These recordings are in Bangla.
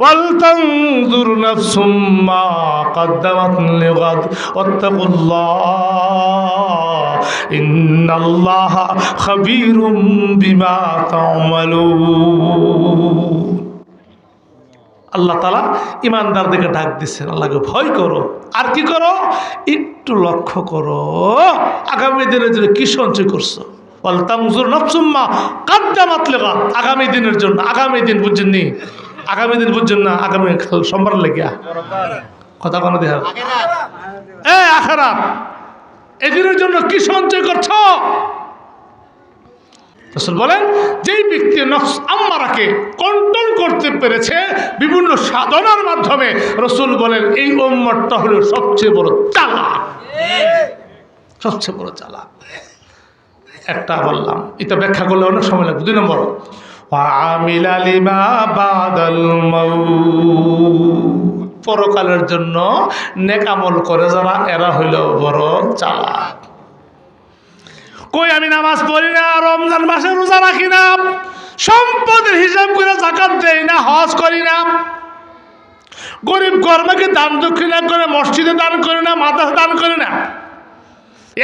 ওয়ালতানজুর নাফসুম মা قدمت لغد واتقوا الله إن الله خبير بما تعملون আল্লাহ তালা ইমানদারদেরকে ডাক দিচ্ছেন আল্লাহকে ভয় করো আর কি করো একটু লক্ষ্য করো আগামী দিনের জন্য কি সঞ্চয় করছো তামজুর নফসুম্মা কাদ্দামাত লেগাত আগামী দিনের জন্য আগামী দিন বুঝছেন নি আগামী দিন বুঝছেন না, আগামী সোমবার লেগিয়া কথা কোনো দেখার এ, আখারাত এদিনের জন্য কি সঞ্চয় করছ? রসুল বলেন, যেই ব্যক্তি নফস আম্মারাকে কন্ট্রোল করতে পেরেছে বিভিন্ন সাধনার মাধ্যমে, রসুল বলেন, এই উম্মতটা হলো সবচেয়ে বড় চালা সবচেয়ে বড় চালা একটা বললাম, এটা ব্যাখ্যা করলে অনেক সময় লাগবে। দুই নম্বর পরকালের জন্য নেকামল করে যারা, এরা হইল বড় চালা কই আমি নামাজ পড়ি না, রমজান মাসে রোজা রাখি না, সম্পদের হিসাব করে জাকাত দেই না, হজ করি না। গরিব কর্মকে দান দক্ষিণা করে, মসজিদে দান করি না, মাদ্রাসা দান করি না।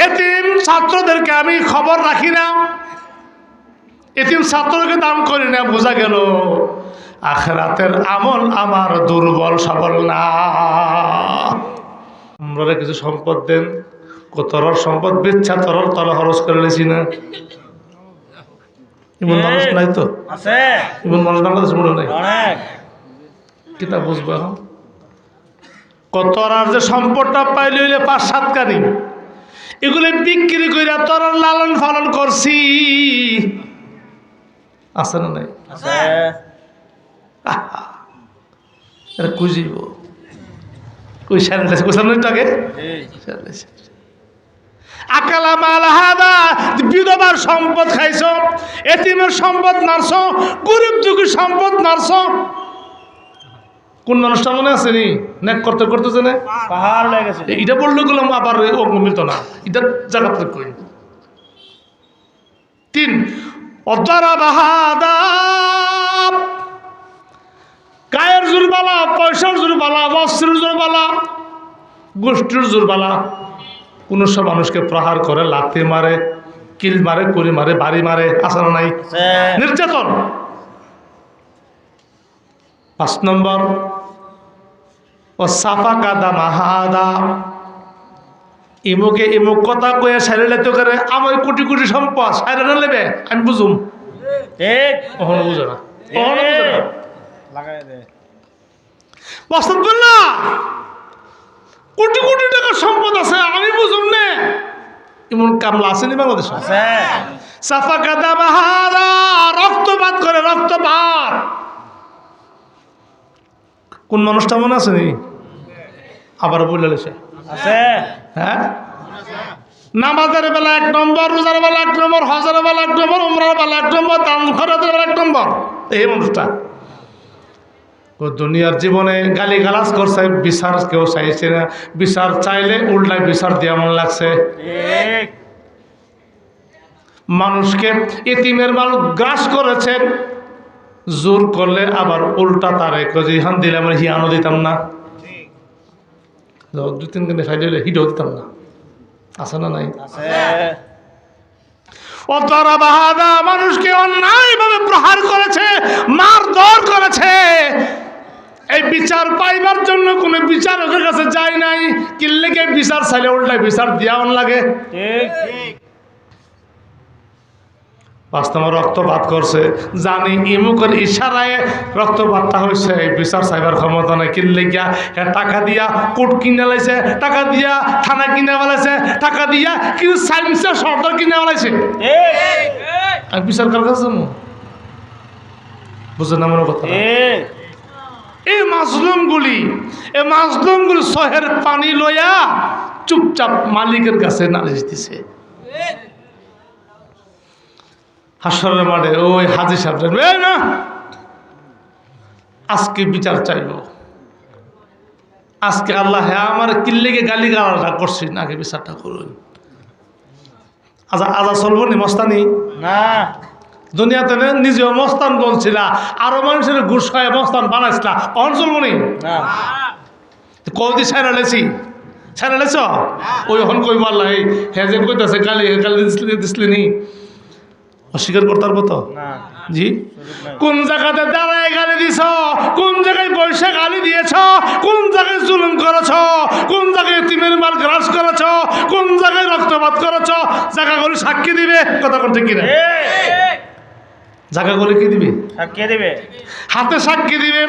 এতিম ছাত্রদেরকে আমি খবর রাখি না। এতিম ছাত্রকে দান করি না বোঝা গেল। আখরাতের আমল আমার দুর্বল সবল না। আমরা কিছু সম্পদ দেন। তরল সম্পদ বেচ্ছা তরল তলা খরচ করে লেছি না। এমন মানুষ নাই তো? এমন মানুষ বাংলাদেশে মনে নাই? অনেক। কিতা বুঝব এখন? কত আর যে সম্পদটা পাইলে হইলে পাঁচ সাত কানি এগুলো বিক্রি করে তোর লালন পালন করছি। আছে না নাই? আছে। এটা খুঁজিব। ওই স্যানিটাইজ কোথাও টাকে জি। আকালা মাল হাদা বিধবার সম্পদ খাইছ এতিমের সম্পদ নারছ গরিব দুঃখী সম্পদ কোন মানুষটা মনে আছে নি? নেক করতে করতে জানে? পাহাড়। লেগে গেছে। এটা বললে গেলাম আবার মিলত না। এটা জায়গাতে কই? তিন গায়ের জোরবালা পয়সার জোরবালা বস্ত্রের জোরবালা গোষ্ঠীর জোরবালা। কোনো সব মানুষকে প্রহার করে লাথি মারে কিল মারে কুড়ি মারে বাড়ি মারে আসানো নাই? নির্যাতন। পাঁচ নম্বর ও সাফা কাদা মাহাদা। ইমুকে ইমুক কথা কয়ে সাইলে তো করে আমার কোটি কোটি সম্পদ সাইলে না নেবে? আমি বুঝুম। ঠিক। কখনো বুঝে না। কখনো বুঝে না। লাগাই দে। বাস্তব না কোটি কোটি টাকার সম্পদ আছে আমি বুঝুম নে। এমন কামলা আছে আসেনি বাংলাদেশে? আছে। সাফা কাদা বাহারা রক্তপাত করে রক্তপাত কোন মানুষটা মনে আছে নি? আবার বলে লেছে। আছে হ্যাঁ? নামাজের বেলা এক নম্বর রোজার বেলা এক নম্বর হজের বেলা এক নম্বর উমরার বেলা এক নম্বর দান খরচের বেলা এক নম্বর। এই মানুষটা। ও দুনিয়ার জীবনে গালি গালাজ করছে বিচার কেউ চাইছে না। বিচার চাইলে উল্টায় বিচার দেওয়া মন লাগছে। মানুষকে এতিমের মানুষ গ্রাস করেছেন জোর করলে আবার উল্টা তারে যে ইহান দিলে আমরা হিয়ানো দিতাম না। দু তিন দিনে সাইডে হলে হিট হতাম না। আছে না নাই? আছে অতরা বাহাদা মানুষকে অন্যায়ভাবে প্রহার করেছে মারধর করেছে। এই বিচার পাইবার জন্য কোনো বিচারকের কাছে যায় নাই কিল্লেকে বিচার চাইলে উল্টায় বিচার দিয়া লাগে। ঠিক। বাস্তবে রক্তপাত করছে। জানি ইমুকের ইশারায় রক্তপাতটা হয়েছে বিচার চাইবার ক্ষমতা নাই। কিনলে গিয়া হে টাকা দিয়া কোর্ট কিনে লাইছে, টাকা দিয়া থানা কিনে বেলাইছে টাকা দিয়া কিন্তু সাইন্সের সরকার কিনে বেলাইছে আর বিচার কার কাছে যাব? বুঝলেন আমার কথা এই মাসলুমগুলি এই মাসলুমগুলি শহের পানি লইয়া চুপচাপ মালিকের কাছে নালিশ দিছে। হাসরের মাঠে ওই হাজি সাহেব না আজকে বিচার চাইব। আজকে আল্লাহ হ্যাঁ আমার কিল্লেকে গালি গালাটা করছি না আগে বিচারটা করুন। আজা আজা চলবো নি মস্তানি? না। দুনিয়াতে নে নিজে অবস্থান বলছিলা আরও মানুষের ঘুষ খায় অবস্থান বানাইছিলা অঞ্চল মনি না? কৌদি সাইরা লেছি। সাইরা লেছ? ওই হন কই এই হ্যাঁ যে কইতাছে গালি কালি দিসলি দিসলি নি অস্বীকার করতে পারব তো? জি? কোন জায়গাতে দাঁড়ায় গালি দিছ? কোন জায়গায় পয়সা গালি দিয়েছ? কোন জায়গায় জুলুম করেছ? কোন জায়গায় তিমের মাল গ্রাস করেছ? কোন জায়গায় রক্তপাত করেছ? জায়গাগুলি সাক্ষী দিবে? কথা ঠিক কিনা? জায়গাগুলি কি দিবে? সাক্ষী দিবে। হাতে সাক্ষী দিবে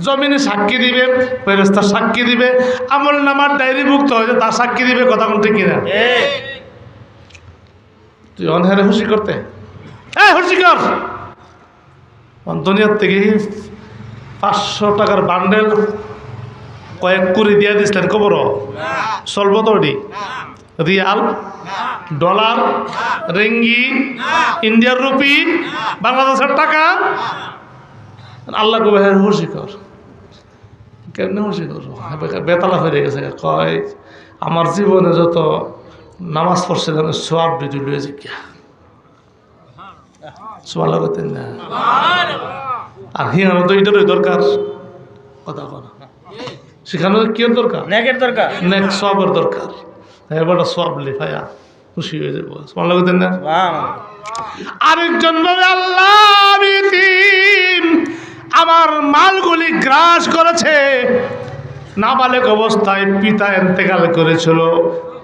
জমিনে সাক্ষী দিবে ফেরেস্তা সাক্ষী দিবে আমল নামার ডায়েরিভুক্ত হয়েছে তার সাক্ষী দিবে কথা কোন ঠিক কিনা? তুই অনহারে খুশি করতে? হ্যাঁ খুশি কর দুনিয়ার থেকে পাঁচশো টাকার বান্ডেল কয়েক কুড়ি দিয়ে দিছিলেন তো ওটি রিয়াল ডলার রেঙ্গি ইন্ডিয়ার রুপি বাংলাদেশের টাকা। আল্লাহ কবে হ্যাঁ খুশি কর কেমনে খুশি করব বেতালা হয়ে গেছে কয় আমার জীবনে যত নামাজ পড়ছিলাম সব বিধি লুয়ে জিজ্ঞা সোয়া লাগতেন না। আর হিয়ানো তো এটারই দরকার। কথা কথা সেখানে কি দরকার? নেকের দরকার। নেক সবের দরকার। এবার সব লেখায়া খুশি হয়ে যাব। সোয়া লাগতেন না। আরেকজন বলে আল্লাহ। আমার মালগুলি গ্রাস করেছে। নাবালেক অবস্থায় পিতা এন্তেকাল করেছিল।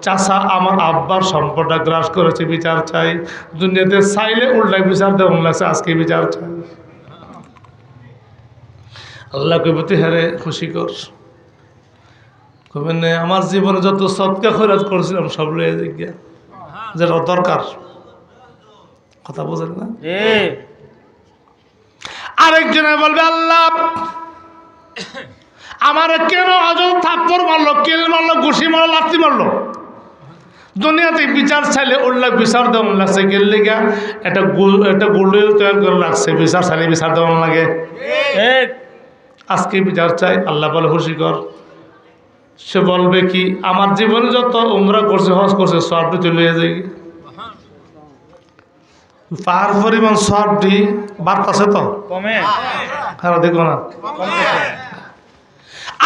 চাষা আমার আব্বার সম্পদটা গ্রাস করেছে বিচার চাই। দুনিয়াতে চাইলে উল্টায় বিচার দেওয়া লাগছে আজকে বিচার চাই। আল্লাহ কবি তুই হারে খুশি কর। কবেন আমার জীবনে যত সৎকা খৈরাত করেছিলাম সব লয়ে জিজ্ঞা যেটা দরকার। কথা বোঝেন না? আরেকজনে বলবে আল্লাহ আমার কেন অজন থাপ্পর মারলো? কেল মারলো? ঘুষি মারলো? লাত্তি মারলো? দুনিয়াতে বিচার চাইলে উল্লাহ বিচার দেওয়ান লাগছে গেল লিগা একটা একটা গুলিও তৈরি করে লাগছে। বিচার চাইলে বিচার দেওয়ান লাগে। আজকে বিচার চাই আল্লাহ বলে খুশি কর। সে বলবে কি আমার জীবনে যত উমরা করছে হজ করছে সবটি চলে যাই পাহাড় পরিমাণ সবটি বার্তাছে তো? কমে। খারাপ দেখো না।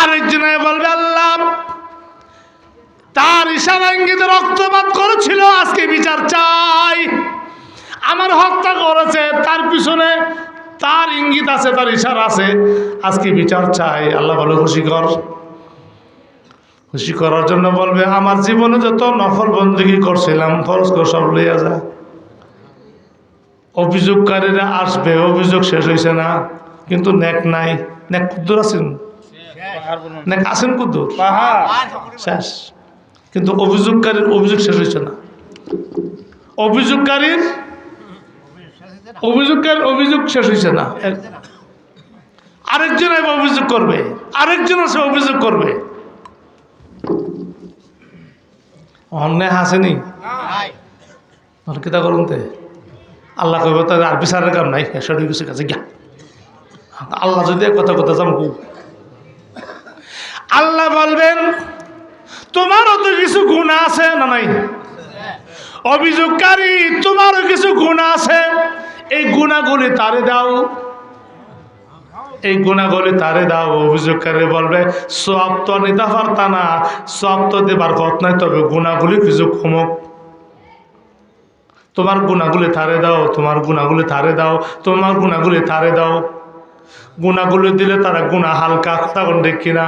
কমতেছে আরেকজনে বলবে, আল্লাহ, তার ইশারা ইঙ্গিতে রক্তপাত করেছিল, আজকে বিচার চাই। আমার হত্যা করেছে, তার পিছনে তার ইঙ্গিত আছে, তার ইশারা আছে, আজকে বিচার চাই। আল্লাহ বলে, খুশি কর। খুশি করার জন্য বলবে, আমার জীবনে যত নফল বন্দী করছিলাম খরচ করে সব লইয়া যা। অভিযোগকারীরা আসবে, অভিযোগ শেষ হয়েছে না, কিন্তু নেক নাই, নেক কুদ্দুর আছেন। বলুন। নেক আছেন কুদ্দুর। শেষ। কিন্তু অভিযোগকারীর অভিযোগ শেষ হয়েছে না। অভিযোগকারীর অভিযোগকারীর অভিযোগ শেষ হয়েছে না। আরেকজন অভিযোগ করবে। আরেকজন আছে অভিযোগ করবে। অন্যায় হাসেনি কিতা করুন তে? আল্লাহ কইব তার আর বিচারের কাম নাই। সঠিক কিছু কাছে গিয়া। আল্লাহ যদি কথা কথা যাম কু আল্লাহ বলবেন, তোমারও তো কিছু গুণ আছে না নাই? অভিযোগকারী, তোমারও কিছু গুণ আছে। এই গুণাগুলি তারে দাও। এই গুণাগুলি তারে দাও। অভিযোগকারী বলবে, সব তো নিতে পারতা না। সব তো দেবার পথ নাই, তবে গুণাগুলি কিছু কমক। তোমার গুণাগুলি তারে দাও, তোমার গুণাগুলি তারে দাও, তোমার গুণাগুলি তারে দাও। গুণাগুলি দিলে তারা গুণা হালকা কথা ঠিক কিনা?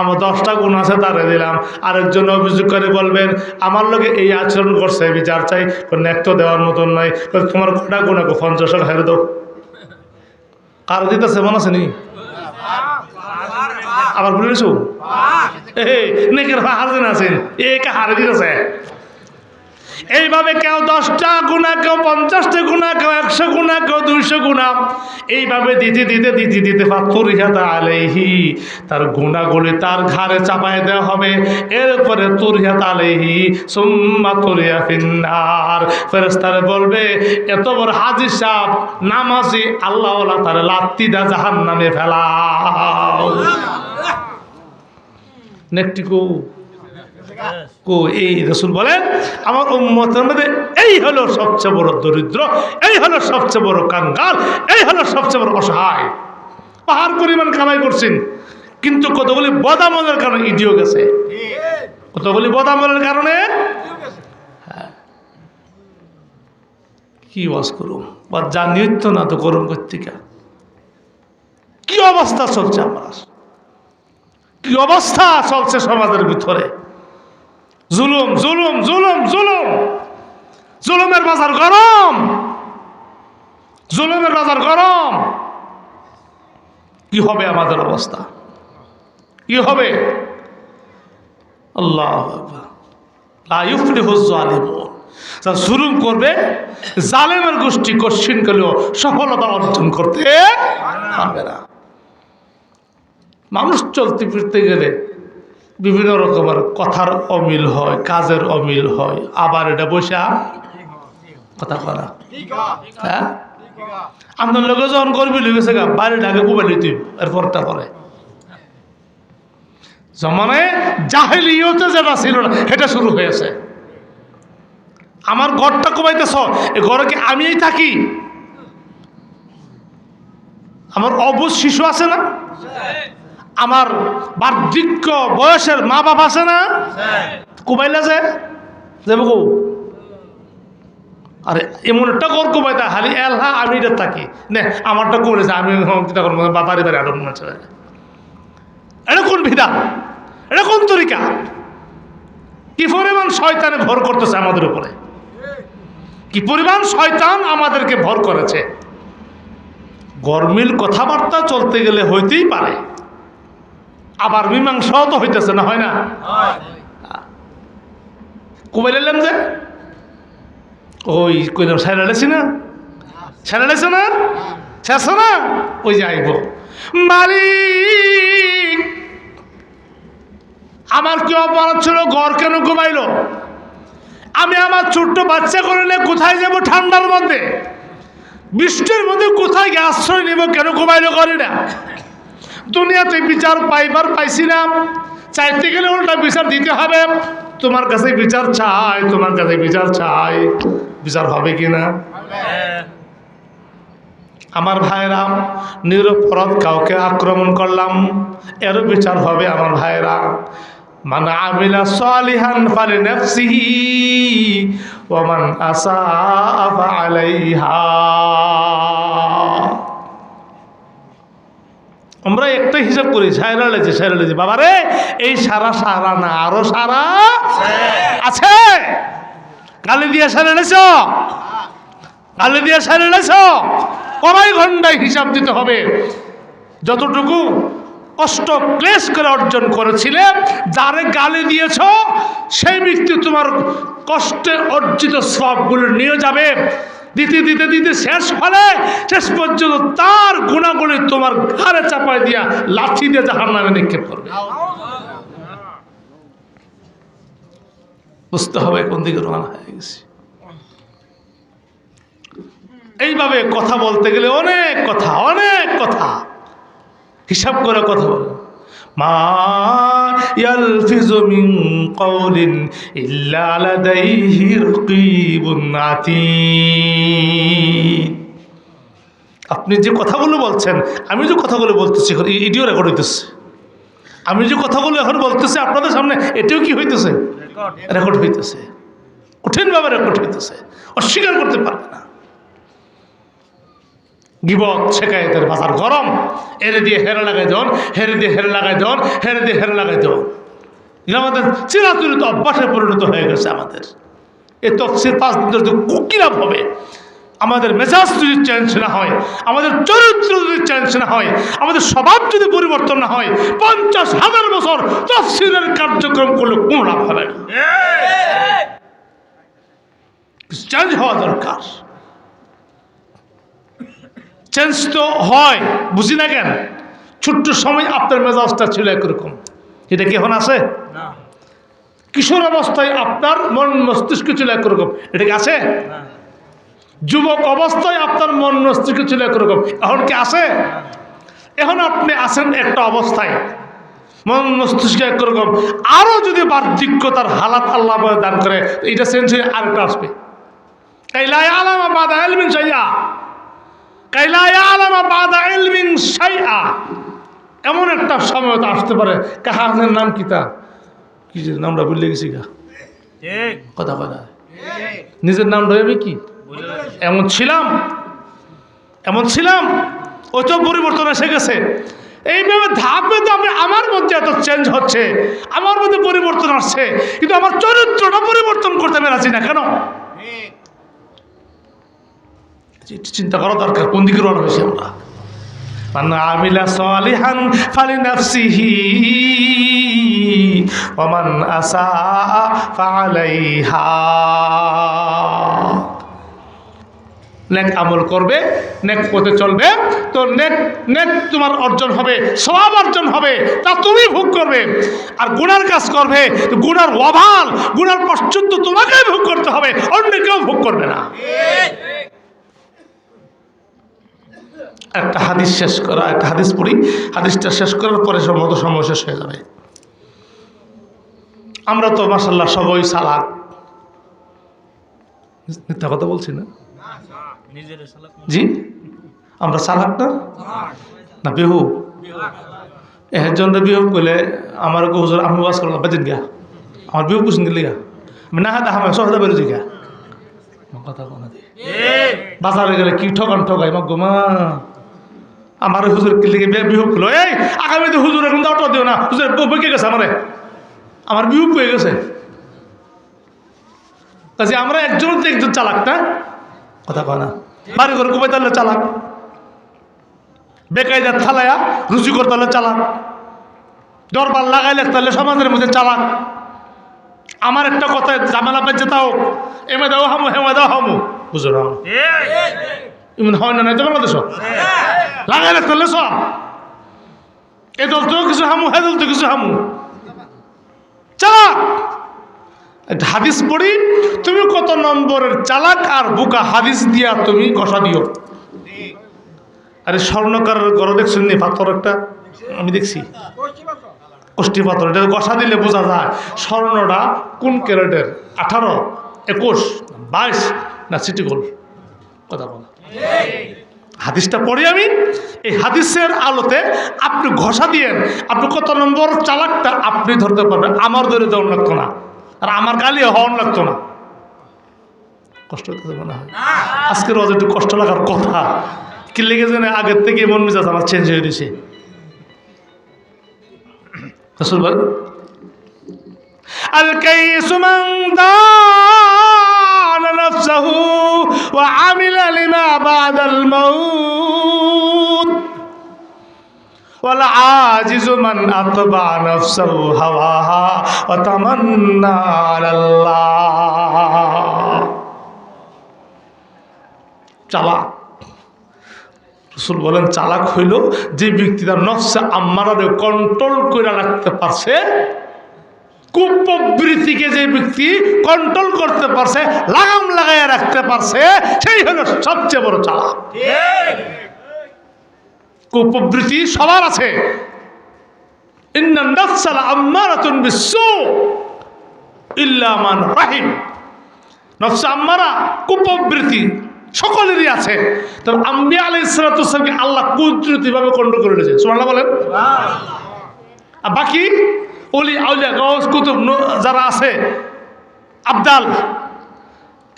আমার দশটা গুণ আছে তারে দিলাম। আরেকজন অভিযোগ করে বলবেন আমার লোকে এই আচরণ করছে আমি যার চাই নেক্ত দেওয়ার মতন নয়। তোমার কটা গুণ পঞ্চাশ টাকা হেরে দাও। কার দিতেছে মনে আছে নি আবার বলেছ নেকের হার আছেন। এ কে হারে দিতেছে। এইভাবে কেউ দশটা গুণা, কেউ পঞ্চাশটা গুণা, কেউ একশো গুণা, কেউ দুইশো গুণা। এইভাবে দিতে দিতে দিতে দিতে হাতা আলেহি তার গুণাগুলি তার ঘাড়ে চাপায় দেওয়া হবে। এরপরে তুরিয়াত আলেহি সুম্মা তুরিয়া ফিন্নার। ফেরেস্তারে বলবে, এত বড় হাজির সাহ নামাজি আল্লাহ তার লাত্তিদা জাহান নামে ফেলাও নেকটিকু এই রসুল বলেন, আমার উম্মতের মধ্যে এই হলো সবচেয়ে বড় দরিদ্র, এই হলো সবচেয়ে বড় কাঙ্গাল, এই হলো সবচেয়ে বড় অসহায়। পাহাড় পরিমাণ কামাই করছেন, কিন্তু কতগুলি বদামলের কারণে ইডিও গেছে? কতগুলি বদামলের কারণে। কি বাস করুম? বা যা নিত্য না তো করুম কর্তিকা কি অবস্থা চলছে আমার? কি অবস্থা চলছে সমাজের ভিতরে? জুলুম জুলুম জুলুম জুলুম। জুলুমের বাজার গরম। জুলুমের বাজার গরম। কি হবে আমাদের অবস্থা? কি হবে? আল্লাহ জুলুম করবে, জালেমের গোষ্ঠী কশ্চিন করলেও সফলতা অর্জন করতে পারবে না। মানুষ চলতে ফিরতে গেলে বিভিন্ন রকমের কথার অমিল হয়, কাজের অমিল হয়। আবার এটা বসা কথা করা হ্যাঁ? আপনার লোকে যখন করবি লিখেছে গা, বাড়ি ঢাকে কুবাইলি তুই এরপরটা করে। জমানে জাহেলিয়তে যেটা ছিল না, সেটা শুরু হয়েছে। আমার ঘরটা কমাইতেছ এ ঘরে কি আমিই থাকি? আমার অবুজ শিশু আছে না? আমার বার্ধক্য বয়সের মা বাবা আছে না? কুমাইলা যে যাব আরে, এমন একটা কর কুমাইতা খালি এলহা আমি এটা থাকি। নে, আমারটা কমেছে আমি চিন্তা করব বাবারে বাড়ি আরও মনে এটা কোন বিধান? এটা কোন তরিকা? কি পরিমাণ শয়তানে ভর করতেছে আমাদের উপরে? কি পরিমাণ শয়তান আমাদেরকে ভর করেছে? গরমিল কথাবার্তা চলতে গেলে হইতেই পারে। আবার মীমাংসাও তো হইতেছে না, হয় না? কুমাইলাম যে? ওই কইলাম সাইরালেছি না? সাইরালেছে না? শেষ না? ওই যে আইব। মালিক! আমার কি অপরাধ ছিল? ঘর কেন ঘুমাইলো? আমি আমার ছোট্ট বাচ্চা করলে কোথায় যাব ঠান্ডার মধ্যে? বৃষ্টির মধ্যে কোথায় গিয়ে আশ্রয় নেব? কেন ঘুমাইলো করি না? দুনিয়াতে বিচার পাইবার পাইছি না। চাইতে গেলে উল্টা বিচার দিতে হবে। তোমার কাছে বিচার চাই, তোমার কাছে বিচার চাই। বিচার হবে কি না? আমার ভাইরা নিরপরাধ কাউকে আক্রমণ করলাম। এরও বিচার হবে আমার ভাইরা মানে আমিলা সালিহান ফালি নাফসিহি ওয়া মান আসাআ ফাআলাইহা আমরা একটা হিসাব করি সায়রা লেছে সায়রা লেছে বাবা রে এই সারা সারা না, আরও সারা আছে। গালি দিয়ে সারা লেছ? গালি দিয়ে সারা লেছ? কড়াই ঘন্টায় হিসাব দিতে হবে। যতটুকু কষ্ট ক্লেশ করে অর্জন করেছিলে, যারে গালি দিয়েছ, সেই ব্যক্তি তোমার কষ্টে অর্জিত সবগুলো নিয়ে যাবে। দিতে দিতে দিতে শেষ হলে শেষ পর্যন্ত তার গুণাগুলি তোমার ঘাড়ে চাপায় দিয়া লাঠি দিয়ে জাহার নামে নিক্ষেপ করবে। বুঝতে হবে কোন দিকে রোহানা হয়ে গেছি। এইভাবে কথা বলতে গেলে অনেক কথা অনেক কথা। হিসাব করে কথা বলে। মা ইয়ালফিজু মিন কওলিন ইল্লা লাদাইহি রাকীবুন আতীদ আপনি যে কথাগুলো বলছেন আমি যে কথাগুলো বলতেছি এখন এটিও রেকর্ড হইতেছে। আমি যে কথাগুলো এখন বলতেছি আপনাদের সামনে এটিও কি হইতেছে? রেকর্ড হইতেছে। কঠিনভাবে রেকর্ড হইতেছে। অস্বীকার করতে পারবে না। গিবত শেখায়তের বাজার গরম। এরে দিয়ে হেরে লাগাই দেন হেরে দিয়ে হেরে লাগাই দেন হেরে দিয়ে হেরে লাগাই দেন। এটা আমাদের চিরাচরিত অভ্যাসে পরিণত হয়ে গেছে আমাদের। এ তফসির পাঁচ দিন যদি কুকিরাম হবে আমাদের মেজাজ যদি চেঞ্জ না হয় আমাদের চরিত্র যদি চেঞ্জ না হয় আমাদের স্বভাব যদি পরিবর্তন না হয় পঞ্চাশ হাজার বছর তফসিলের কার্যক্রম করলে কোনো লাভ হবে না। চেঞ্জ হওয়া দরকার। চেঞ্জ তো হয় বুঝি না কেন? ছোট্ট সময় আপনার মেজাজটা ছিল একরকম। এটা কি এখন আছে? কিশোর অবস্থায় আপনার মন মস্তিষ্ক ছিল একরকম। এটা কি আছে? যুবক অবস্থায় আপনার মন মস্তিষ্ক ছিল একরকম। এখন কি আছে? এখন আপনি আছেন একটা অবস্থায়। মন মস্তিষ্ক একরকম। আরও যদি বার্ধক্যতার হালাত আল্লাহ দান করে এটা চেঞ্জ হয়ে আরেকটা আসবে। সাইয়া কাইলাই আলামা বাদা এলমিন সাইয়া এমন একটা সময় তো আসতে পারে। কাহানের নাম কি তা কি যে নামটা ভুলে গেছি গা। কথা কথা নিজের নামটা আমি কি? এমন ছিলাম। এমন ছিলাম। ওই তো পরিবর্তন এসে গেছে। এইভাবে ধাপে ধাপে আমার মধ্যে এত চেঞ্জ হচ্ছে। আমার মধ্যে পরিবর্তন আসছে। কিন্তু আমার চরিত্রটা পরিবর্তন করতে পেরেছি না। কেন? চিন্তা করা দরকার, কোন দিকে রওনা হয়েছি আমরা? আমিলা নেক আমল করবে, নেক পথে চলবে, তো নেক নেক তোমার অর্জন হবে সব অর্জন হবে, তা তুমি ভোগ করবে। আর গুণার কাজ করবে, তো গুনার অভাব, গুনার পশ্চান্ত তোমাকেই ভোগ করতে হবে, অন্য কেউ ভোগ করবে না। একটা হাদিস শেষ করা একটা হাদিস পড়ি। হাদিসটা শেষ করার পরে সম্ভবত সময় শেষ হয়ে যাবে। আমরা তো মাসাল্লাহ সবই সালাক মিথ্যা কথা বলছি না? জি? আমরা চালাক না? না বিহু। এর জন্য বিহু করলে আমার হুজুর আমি বাস করলাম বেদিন গা আমার বিহু পুষিন দিলি গা আমি না হাতে আমার সহজে বেরোছি গা কথা কোনা দিয়ে বাজারে গেলে কি ঠকান ঠকাই মা গোমা আমার হুজুর কিলিকে বিহু করল এই, আগামীতে হুজুর এখন অটো দিও না। হুজুর বকে গেছে আমারে। আমার বিহু পেয়ে গেছে। কাজে আমরা একজন একজন চালাক না। কথা কয় না। বাড়ি ঘর কুপাই তাহলে চালাক। বেকায়দার থালায়া রুচি করতে হলে চালাক। দরবার লাগাইলে তাহলে সমাজের মধ্যে চালাক। আমার একটা কথা জামেলা পেয়ে তাও এমে দাও হামু, হেমে দাও হামু। বুঝো না। ঠিক এমন হয় নাই তো কিছু কিছু হামু। হাদিস পড়ি, তুমি কত নম্বরের চালাক আর বুকা হাদিস দিয়া তুমি কষা দিও। আরে স্বর্ণকার ঘর দেখছেন নি? পাথর একটা? আমি দেখছি। কোষ্ঠী পাথর, এটা কষা দিলে বোঝা যায়। স্বর্ণটা কোন ক্যারেটের? আঠারো, একুশ, বাইশ না সিটি গোল্ড? কথা বলা। হাদিসটা পড়ি আমি। এই হাদিসের আলোতে আপনি ঘষা দিয়েন আপনি কত নম্বর চালাকটা আপনি ধরতে পারবেন। আমার ধরে দেওয়ার লাগতো না। আর আমার গালি হওয়ার লাগতো না। কষ্ট মনে হয়। আজকের অজ একটু কষ্ট লাগার কথা। কি লেগে যেন আগের থেকে মন মিজাজ আমার চেঞ্জ হয়ে গেছে। আর কে আল দা نفسه وعمل لما بعد الموت والعاجز من أتبع نفسه هواها وتمنى على الله চালাক রসুল বলেন চালাক হইল যে ব্যক্তি তার নফসে আম্মারারে কন্ট্রোল করে রাখতে পারছে কুপ্রবৃত্তিকে যে ব্যক্তি কন্ট্রোল করতে পারছে, লাগাম লাগাইয়া রাখতে পারছে, সেই হলো সবচেয়ে বড় চালা কুপ্রবৃত্তি সবার আছে। আম্মারা সকলেরই আছে। আল্লাহ কন্ট্রোল করে বলেন। আর বাকি? অলি আউলিয়া গজ কুতুব যারা আছে, আবদাল,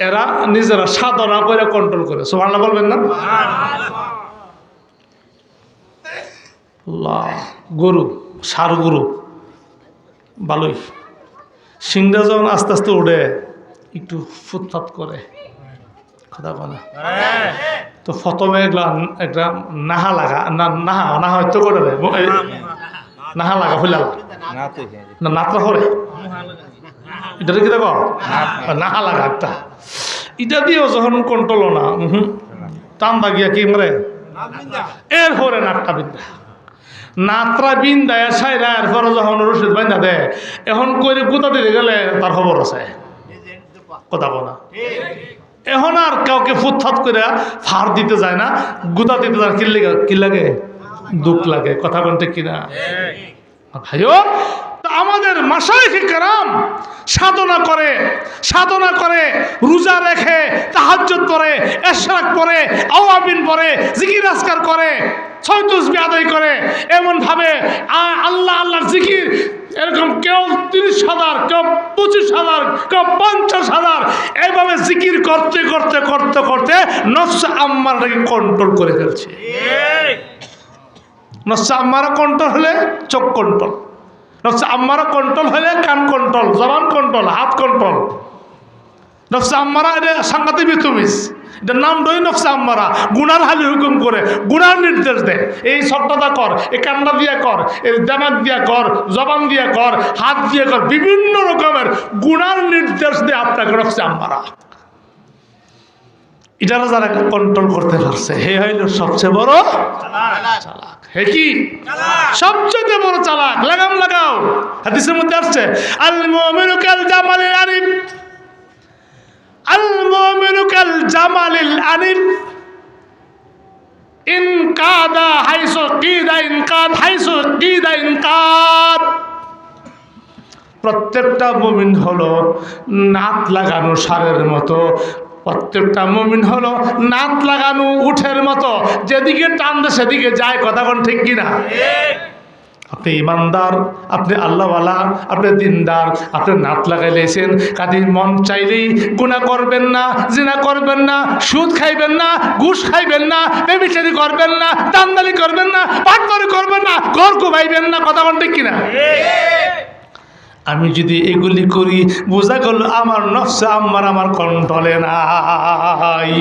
এরা নিজেরা সাধনা করে কন্ট্রোল করে। সুবহানাল্লাহ বলবেন না? গরু, সার গরু ভালোই সিংড়া যখন আস্তে আস্তে ওঠে একটু ফুটফাত করে। কথা বলে। তো প্রথমে একটা নাহা লাগা না নাহা নাহা হয়তো করে দেয়। নাহা লাগা হইলা তুই না নাত্রা হরে এটা কি দেখো। একটা। এটা দিয়েও যখন কন্ট্রোল না হুম টান্দা গিয়া কি মরে? এর পরে নাকটা বিদ্যা নাত্রা বিন্দা সাইরা এরপরে যখন রশিদ বাইন্দা দেয় এখন করে গুতা দিতে গেলে তার খবর আছে? কথা বলা এখন আর কাউকে ফুটফাত করে ফার দিতে যায় না, গুতা দিতে যায় কি লাগে কি লাগে? দুঃখ লাগে। কথা বলতে কিনা ভাইও আমাদের মাসায় কেরাম সাধনা করে সাধনা করে, রোজা রেখে, তাহাজ্জুদ পরে, এশরাক পরে, আওয়াবিন পরে, জিকির আসকার করে, ছয় তসবি আদায় করে, এমনভাবে আল্লাহ আল্লাহর জিকির এরকম কেউ তিরিশ হাজার, কেউ পঁচিশ হাজার, কেউ পঞ্চাশ হাজার এইভাবে জিকির করতে করতে করতে করতে নফস আম্মারটাকে কন্ট্রোল করে ফেলছে। নফস আম্মারা কন্ট্রোল হলে চোখ কন্ট্রোল নফস আম্মারা কন্ট্রোল হলে কান কন্ট্রোল জবান কন্ট্রোল হাত কন্ট্রোল নফস আম্মারা এটা সাংঘাতিক বিতুমিস এটার নাম ডই নফস আম্মারা। গুনার হালি হুকুম করে গুনার নির্দেশ দেয়। এই সত্যতা কর এই কান্না দিয়া কর এই দেমাগ দিয়া কর জবান দিয়া কর হাত দিয়ে কর বিভিন্ন রকমের গুনার নির্দেশ দেয় আপনাকে নফস আম্মারা। এটারা যারা কন্ট্রোল করতে পারছে হে হইল সবচেয়ে বড় চালাক হে কি? সবচেয়ে বড় চালাক, লাগাম লাগাও। হাদিসের মধ্যে আসছে আল মুমিনু জামালিল আনিফ আল মুমিনু জামালিল আনিফ ইন কাদা হাইসু কিদা ইন কাদ, হাইসু কিদা ইন কাদ। প্রত্যেকটা মুমিন হলো নাত লাগানো সারের মতো প্রত্যেকটা মুমিন হলো নাত লাগানো উঠের মতো। যেদিকে টানবে সেদিকে যায়, কথা কোন ঠিক কিনা? আপনি ইমানদার, আপনি আল্লাহওয়ালা, আপনি দিনদার, আপনি নাত লাগাই লাগাইলেছেন কাদি মন চাইলেই গুণা করবেন না, জিনা করবেন না, সুদ খাইবেন না, ঘুষ খাইবেন না, বেবিচারি করবেন না, দান্দালি করবেন না পাটমারি করবেন না, ঘর ঘুমাইবেন না, কথা ঠিক কিনা? আমি যদি এগুলি করি, বোঝা গেল আমার নফসে আমার আমার কন্ট্রোলে নাই।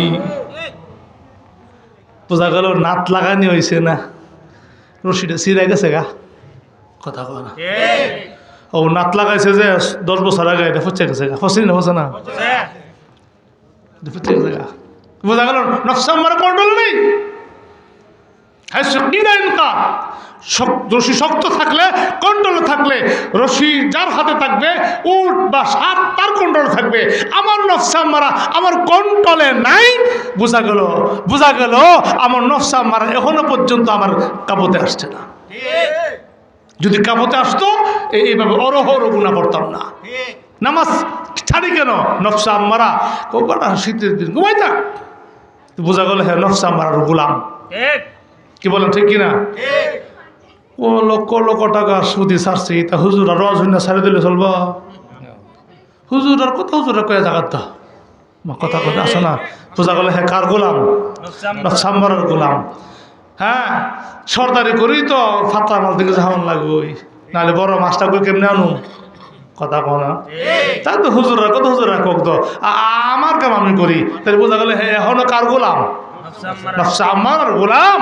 বোঝা গেল নাত লাগানি হয়েছে না। রশিটা সিরাই গেছে গা। কথা কয় না। ও, নাত লাগাইছে যে দশ বছর আগে এটা ফুচে গেছে গা। ফসি না ফসে না? এটা ফুচে গেছে গা। বোঝা গেল নফসে আমার কন্ট্রোলে নেই। হ্যাঁ কি না রশি শক্ত থাকলে কন্ট্রোলে থাকলে রশি যার হাতে থাকবে উট বা সাপ তার কন্ট্রোলে থাকবে। আমার নফসা মারা আমার কন্ট্রোলে নাই। বোঝা গেল বোঝা গেল আমার নফসা মারা এখনও পর্যন্ত আমার কাবতে আসছে না। যদি কাবতে আসতো এই- এইভাবে অরহর গুণা করতাম না। নামাজ ছাড়ি কেন? নফসা মারা। কোবাটা শীতের দিন? ঘুমাই থাক। বোঝা গেল হ্যাঁ নফসা মারার গুলাম। কি বলেন ঠিক কিনা? ও লক্ষ লক্ষ টাকা সুদি ছাড়ছি। তা হুজুর আর রজ হইনা ছাড়ে দিলে চলব? হুজুর আর কত হুজুর কয়ে জাগাত কথা কথা আসো না বোঝা গেলে হ্যাঁ কার গোলাম? সাম্বরের গোলাম। হ্যাঁ সর্দারি করি তো ফাতা মাল দিকে যাওয়ান লাগবে নাহলে বড় মাছটা করে কেমনে আনু? কথা কো না। তাই তো হুজুররা কত হুজুররা কক তো। আমার কাম আমি করি। তাহলে বোঝা গেলে হ্যাঁ এখনও কার গোলাম? আমার গোলাম।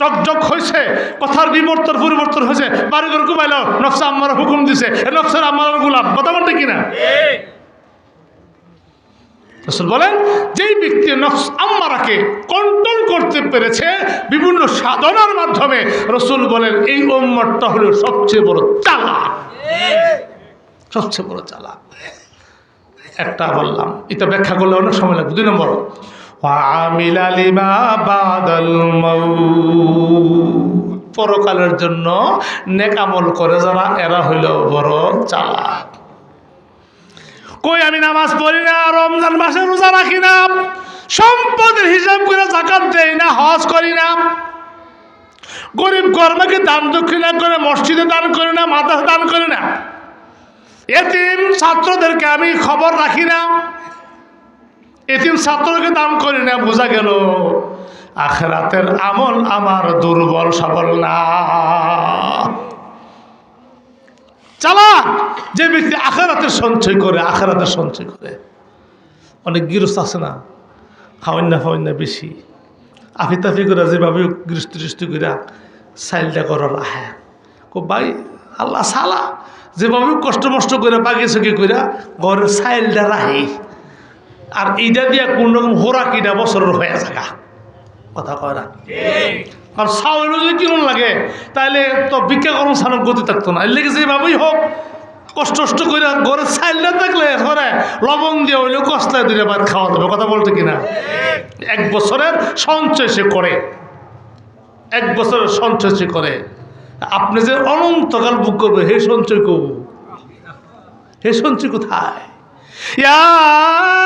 টকজক হয়েছে কথার বিবর্তন পরিবর্তন হয়েছে বাড়ি ঘর ঘুমাইল নফসে আমার হুকুম দিছে, এ নফসের আমার কথা বলতে কিনা বলেন, যেই ব্যক্তি নফস আম্মারাকে কন্ট্রোল করতে পেরেছে বিভিন্ন সাধনার মাধ্যমে, রসুল বলেন, এই উম্মতটা হলো সবচেয়ে বড় চালা সবচেয়ে বড় চালা একটা বললাম, এটা ব্যাখ্যা করলে অনেক সময় লাগবে, দুই নম্বর। ফামিল বাদল মৌ পরকালের জন্য নেকামল করে যারা, এরা হইল বড় চালা কই আমি নামাজ পড়ি না, রমজান মাসে রোজা রাখি না, সম্পদের হিসাব করে জাকাত দেই না, হজ করি না। গরিব কর্মকে দান দক্ষিণা করে, মসজিদে দান করি না মাদ্রাসা দান করি না। এতিম ছাত্রদেরকে আমি খবর রাখি না। এতিম ছাত্রকে দান করি না, বোঝা গেল। আখেরাতের আমল আমার দুর্বল সবল না। চালাক যে ব্যক্তি আখেরাতে সঞ্চয় করে আখেরাতে সঞ্চয় করে। অনেক গৃহস্থ আছে না? খাওয়ান না খাওয়ান না, বেশি। আফি তাফি করে, যেভাবে গৃহস্থ টিস্ত করে সাইলটা করার আহে। কো ভাই, আল্লাহ সালা, যেভাবে কষ্ট মষ্ট করে বাগিয়ে সগিয়ে করে ঘরের সাইলটা রাহে আর এইটা দিয়ে কোন রকম হোরা কিটা বছরের হয়ে থাকা কথা কয় না? আর চাউল যদি কিরম লাগে তাহলে তো করুন সানোর গতি থাকতো না। এর লেগে যেভাবেই হোক, কষ্ট কষ্ট করে ঘরে চাইল না থাকলে ঘরে লবণ দিয়ে হইলেও কষ্টায় দিলে বাইরে খাওয়া যাবে। কথা বলতে কিনা? এক বছরের সঞ্চয় সে করে। এক বছরের সঞ্চয় সে করে। আপনি যে অনন্তকাল বুক করবে, হে সঞ্চয় কব? হে সঞ্চয় কোথায়? يا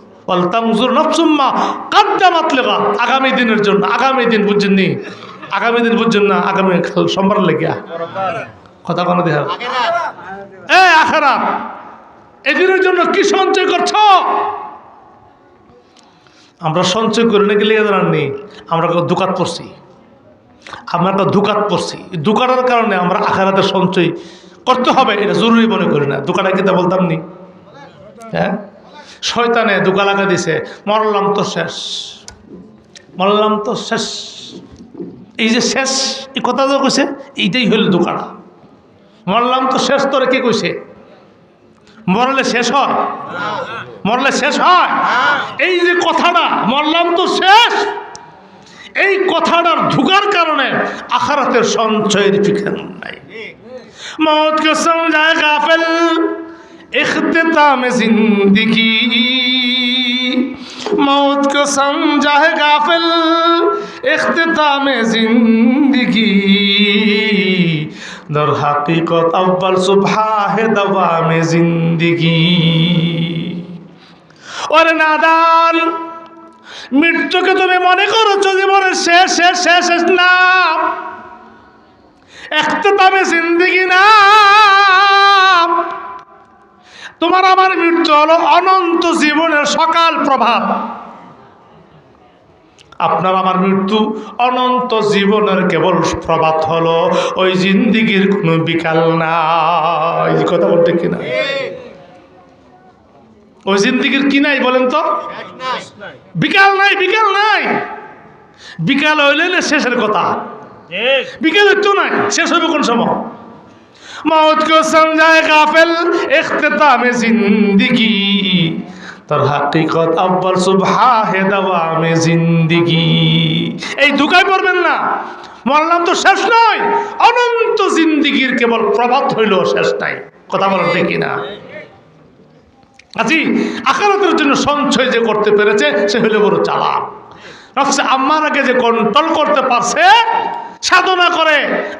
আগামী দিনের জন্য, আগামী দিন বুঝছেন নি? আগামী দিন বুঝছেন না? আগামী সোমবার লেগিয়া কথা কোনো দেখা এ, আখারাত। এদিনের জন্য কি সঞ্চয় করছ? আমরা সঞ্চয় করি নাকি লেগে জানাননি আমরা দুকাত পড়ছি। আমরা একটা দুকাত পড়ছি। দুকাটার কারণে আমরা আখারাতে সঞ্চয় করতে হবে, এটা জরুরি মনে করি না। দোকানে কিতা বলতাম নি। হ্যাঁ? শয়তানে দুকালাকা দিছে। মরলাম তো শেষ। মরলাম তো শেষ। এই যে শেষ, এই কথা যে কইছে এইটাই হইল দোকানা মরলাম তো শেষ, তোরে কে কইছে মরলে শেষ হয়। মরলে শেষ হয়। এই যে কথাটা, মরলাম তো শেষ। এই কথাটার ঢুকার কারণে আখারাতের সঞ্চয়ের ফিকান নাই। মৌতকে সমঝায় গাফেল। اختتام زندگی موت کو سمجھا ہے غافل اختتام زندگی در حقیقت اول صبح ہے دوام زندگی اور نادان মৃত্যুকে তুমি মনে করছ জীবনের শেষ শেষ শেষ শেষ না একটা জিন্দিগি না তোমার আমার মৃত্যু হলো অনন্ত জীবনের সকাল প্রভাত। আপনার আমার মৃত্যু অনন্ত জীবনের কেবল প্রভাত হলো ওই জিন্দিগির কোনো বিকাল না এই কথা বলতে কিনা ওই জিন্দিগির কি নাই বলেন তো? বিকাল নাই বিকাল নাই। বিকাল হইলে শেষের কথা। ঠিক বিকালের তো নাই শেষ হবে কোন সময়? मौत को समझाए गाफिल अख्ताम जिंदगी তার হাকিকত আব্বার সুবহা হে দাওয়ামে জিন্দিগি। এই দুকায় পড়বেন না। মরলাম তো শেষ নয়। অনন্ত জিন্দিগির কেবল প্রভাত হইল শেষ নাই। কথা বলেন দেখি না আজি আকারতের জন্য সঞ্চয় যে করতে পেরেছে, সে হইল বড় চালাক। নকশা আগে যে কন্ট্রোল করতে পারছে সাধনা করে।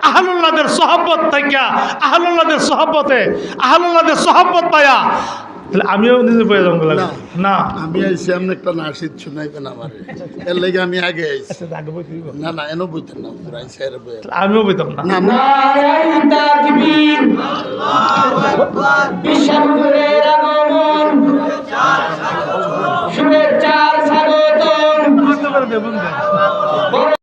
আহলুল্লাদের সহব্বত থাকিয়া আহলুল্লাদের সহব্বতে আহলুল্লাদের সহব্বত পায়া। তাহলে আমিও নিজে না। আমি আপনি একটা নার্সিদ শুনাইবেন আমার। এর লেগে আমি আগে আচ্ছা। না না এনো বইতেন না হুজুর, এর বই আমিও বইতাম না। না তাকবীর বিশ্বগুরের আগমন। শুভেচ্ছার স্বাগতম।